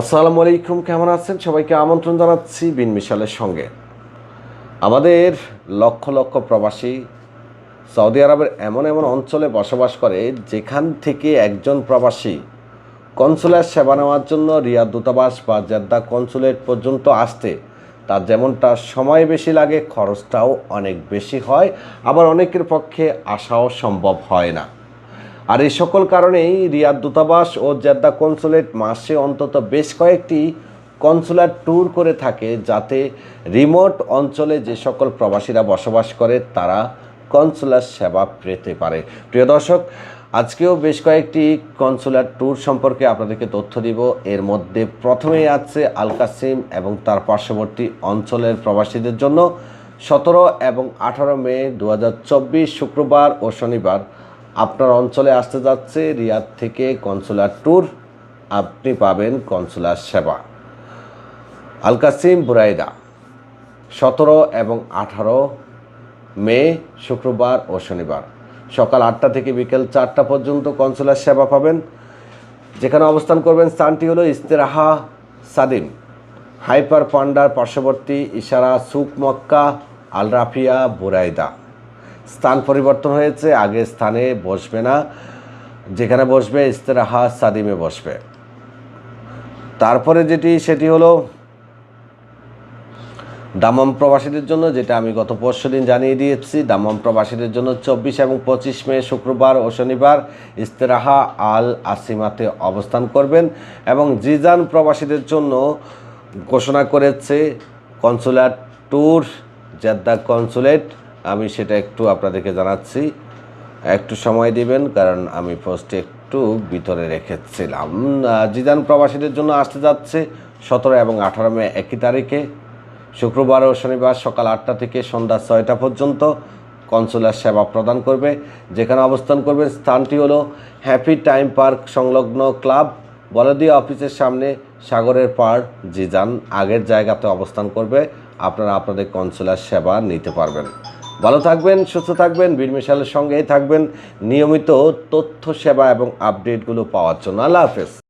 আসসালামু আলাইকুম, কেমন আছেন? সবাইকে আমন্ত্রণ জানাচ্ছি বিন মিশালের সঙ্গে। আমাদের লক্ষ লক্ষ প্রবাসী সৌদি আরবের এমন এমন অঞ্চলে বসবাস করে, যেখান থেকে একজন প্রবাসী কনসুলেট সেবা নেওয়ার জন্য রিয়াদ দূতাবাস বা জেদ্দা কনসুলেট পর্যন্ত আসতে, তার যেমনটা সময় বেশি লাগে, খরচটাও অনেক বেশি হয়। আবার অনেকের পক্ষে আসাও সম্ভব হয় না। আর এই সকল কারণেই রিয়াদ দূতাবাস ও জেদ্দা কনসুলেট মাসে অন্তত বেশ কয়েকটি কনসুলার ট্যুর করে থাকে যাতে রিমোট অঞ্চলে যে সকল প্রবাসীরা বসবাস করে, তারা কনসুলার সেবা পেতে পারে। প্রিয় দর্শক, আজকেও বেশ কয়েকটি কনসুলার ট্যুর সম্পর্কে আপনাদেরকে তথ্য দিব। এর মধ্যে প্রথমেই আছে আল কাসিম এবং তার পার্শ্ববর্তী অঞ্চলের প্রবাসীদের জন্য সতেরো এবং আঠারো মে দু হাজার চব্বিশ শুক্রবার ও শনিবার আপনার অঞ্চলে আসতে যাচ্ছে রিয়াদ থেকে কনসুলার ট্যুর। আপনি পাবেন কনসুলার সেবা। আল কাসিম বুরাইদা, সতেরো এবং আঠারো মে, শুক্রবার ও শনিবার। সকাল আটটা থেকে বিকেল চারটা পর্যন্ত কনসুলার সেবা পাবেন। যেখানে অবস্থান করবেন স্থানটি হলো ইস্তেরাহা সাদিম হাইপার পান্ডার পার্শ্ববর্তী ইশারা সুক মক্কা, আল রাফিয়া বুরাইদা। পরিবর্তন হয়েছে, আগে স্থানে বসবে না। যেখানে বসবে, ইস্তেরাহা সাদিমে বসবে। তারপরে যেটি, সেটি হলো দামম প্রবাসীদের জন্য, যেটা আমি গত পরশু দিন জানিয়ে দিয়েছি। দামম প্রবাসীদের জন্য চব্বিশ এবং পঁচিশ মে, শুক্রবার ও শনিবার ইস্তেরাহা আল আসিমাতে অবস্থান করবেন এবং জিজান প্রবাসীদের জন্য ঘোষণা করেছে, কনসুলার ট্যুর, জেদ্দা কনসুলেট আমি সেটা একটু আপনাদেরকে জানাচ্ছি। একটু সময় দিবেন, কারণ আমি পোস্টে একটু ভিতরে রেখেছিলাম। জিদান প্রবাসীদের জন্য আসতে যাচ্ছে সতেরো এবং আঠারো মে একই তারিখে। শুক্রবার ও শনিবার সকাল আটটা থেকে সন্ধ্যা ছয়টা পর্যন্ত কনসুলার সেবা প্রদান করবে। যেখানে অবস্থান করবে স্থানটি হলো হ্যাপি টাইম পার্ক সংলগ্ন ক্লাব বলদিয়া অফিসের সামনে সাগরের পাড়, জিজান। আগের জায়গাতে অবস্থান করবে। আপনারা আপনাদের কনসুলার সেবা নিতে পারবেন। ভালো থাকবেন, সুস্থ থাকবেন, বীর মিশালের সঙ্গেই থাকবেন। নিয়মিত তথ্য, সেবা এবং আপডেটগুলো পাওয়ার জন্য আল্লাহ হাফেজ।